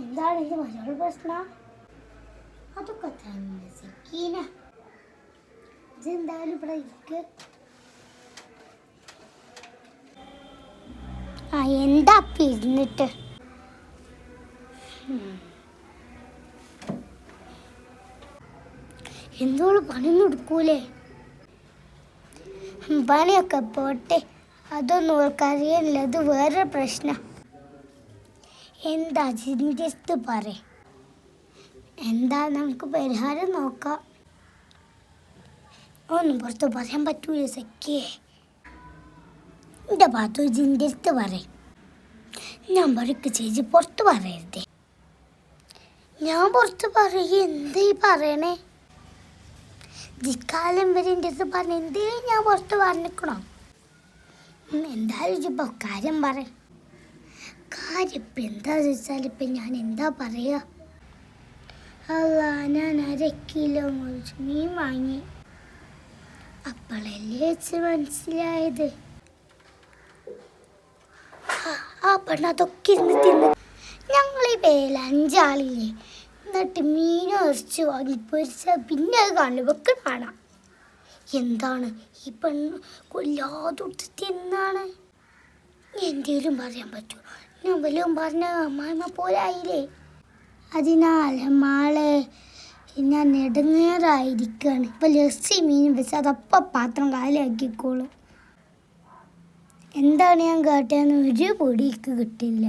എന്താണ് ഇത് വലിയൊരു പ്രശ്നം. അതൊക്കെ തന്നെ സിക്കീന. ഇതെന്തായാലും ഇവിടെ ഇരിക്ക്. ആ എന്താ പിന്നിട്ട് എന്തോൾ പണിയൊന്നും എടുക്കൂലേ? പണിയൊക്കെ പോട്ടെ. അതൊന്നും ഓർക്കറിയില്ല അത് വേറെ പ്രശ്നം. എന്താ ചിന്തിച്ച് പറ. എന്താ നമുക്ക് പരിഹാരം നോക്കാം? ഒന്നും പുറത്ത് പറയാൻ പറ്റൂല സഖ്യേ. എന്റെ ഭാഗത്ത് ചിന്തിച്ച് പറ. ഞാൻ പറയുക ചേച്ചി പുറത്ത് പറയരുതേ. ഞാൻ പുറത്ത് പറയുക എന്തേ പറയണേ? ജിക്കാലം വരെ എന്റെ അടുത്ത് പറഞ്ഞ എന്തേ ഞാൻ പുറത്ത് പറഞ്ഞിക്കണോ എന്തായാലും ഇപ്പൊ കാര്യം പറ. കാര്യം ഇപ്പം എന്താ ചോദിച്ചാൽ ഇപ്പം ഞാൻ എന്താ പറയുക അല്ല ഞാൻ അര കിലോ മുറിച്ച് മീൻ വാങ്ങി. അപ്പോഴല്ലേ വെച്ച് മനസ്സിലായത്? ആ, പെണ്ണ് അതൊക്കെ ഇന്ന് തിന്ന്. ഞങ്ങൾ ഈ പേര് അഞ്ചാളില്ലേ? എന്നിട്ട് മീൻ ഇറച്ചി വാങ്ങി പൊരിച്ച പിന്നെ അത് കണ്ണുവെക്ക് കാണാം. എന്താണ് ഈ പെണ്ണ് കൊല്ലാതൊട്ട് തിന്നാണ്? എന്തേലും പറയാൻ പറ്റൂ ഞാൻ വല്ലതും പറഞ്ഞ അമ്മായിമ്മ പോരായില്ലേ അതിനാൽ മാളെ ഞാൻ നെടുങ്ങേറായിരിക്കുകയാണ് ഇപ്പം ലസ്സി മീൻ വെച്ച് അതപ്പം പാത്രം കാലിയാക്കിക്കോളും. എന്താണ് ഞാൻ കാട്ടിയെന്ന് ഒരു പൊടിക്ക് കിട്ടില്ല.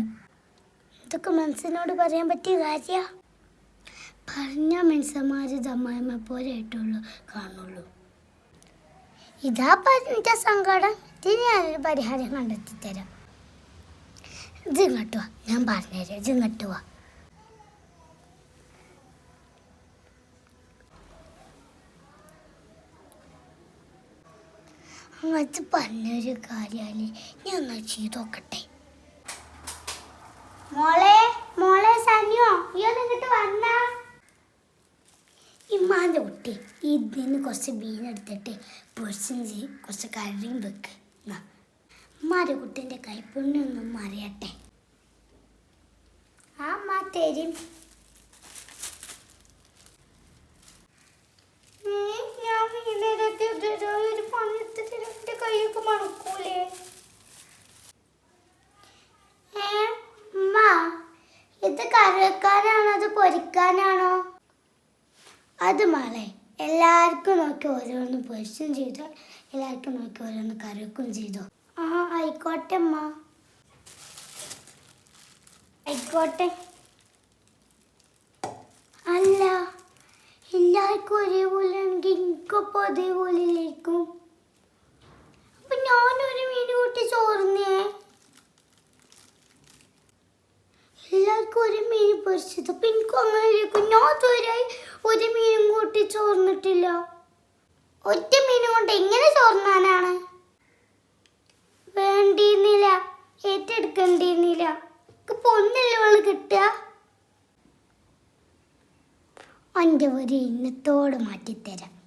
ഇതൊക്കെ മനസ്സിനോട് പറയാൻ പറ്റിയ കാര്യ? പറഞ്ഞ മനുഷ്യന്മാർ അമ്മായിമ്മ പോലെ ആയിട്ടുള്ളൂ കാണുള്ളൂ. ഇതാ പറഞ്ഞ സങ്കടം. ഇതിന് ഞാനൊരു പരിഹാരം കണ്ടെത്തി തരാം ഇത് ഇങ്ങോട്ട് വാ. ഞാൻ പറഞ്ഞുതരാം ഇത് ഇങ്ങോട്ട് വാ. അങ്ങനത്തെ പറഞ്ഞൊരു കാര്യാൽ ഞാൻ ഒന്ന് ചെയ്ത് നോക്കട്ടെ? മോളെ മോളെ സനിയോ ഈ ഒന്ന് ഇങ്ങോട്ട് വന്നാ. ഇമ്മാന്റെ കുട്ടി ഇതിന് കുറച്ച് മീനെടുത്തിട്ട് പൊരിച്ചും കുറച്ച് കറിയും വെക്ക്. എന്നാ. ഉമ്മാന്റെ കുട്ടീന്റെ കൈപ്പുണ്യൊന്നും അമ്മ തരും. ഇത് അത് പൊരിക്കാനാണോ? അത് മാളെ എല്ലാവർക്കും നോക്കി ഓരോന്ന് പൊരിച്ചും ചെയ്തോ. എല്ലാവർക്കും നോക്കി ഓരോന്ന് കറിവെക്കും ചെയ്തോ. ആ ആയിക്കോട്ടെ അമ്മ ആയിക്കോട്ടെ അല്ല എല്ലാവർക്കും ഒരേപോലെ എനിക്കൊപ്പം എനിക്കപ്പോൾ അതേപോലെ ഇല്ലായിരിക്കും അപ്പൊ ഞാനൊരു മീൻ കൂട്ടി ചോർന്നേ എല്ലാവർക്കും ഒരു മീൻ പൊരിച്ചത്. അപ്പൊ എനിക്കും അങ്ങനെ ഇരിക്കും ഞാൻ ഇതുവരെ ഒരു മീനും കൂട്ടി ചോർന്നിട്ടില്ല. ഒറ്റ മീനും കൊണ്ട് എങ്ങനെ ചോർന്നാനാണ്? വേണ്ടിയിരുന്നില്ല. ഏറ്റെടുക്കേണ്ടിയിരുന്നില്ല. ഇപ്പൊ ഒന്നല്ലേ ഉള്ളു കിട്ടുക എന്റെ ഒരു ഇന്നത്തോട് മാറ്റിത്തരാം.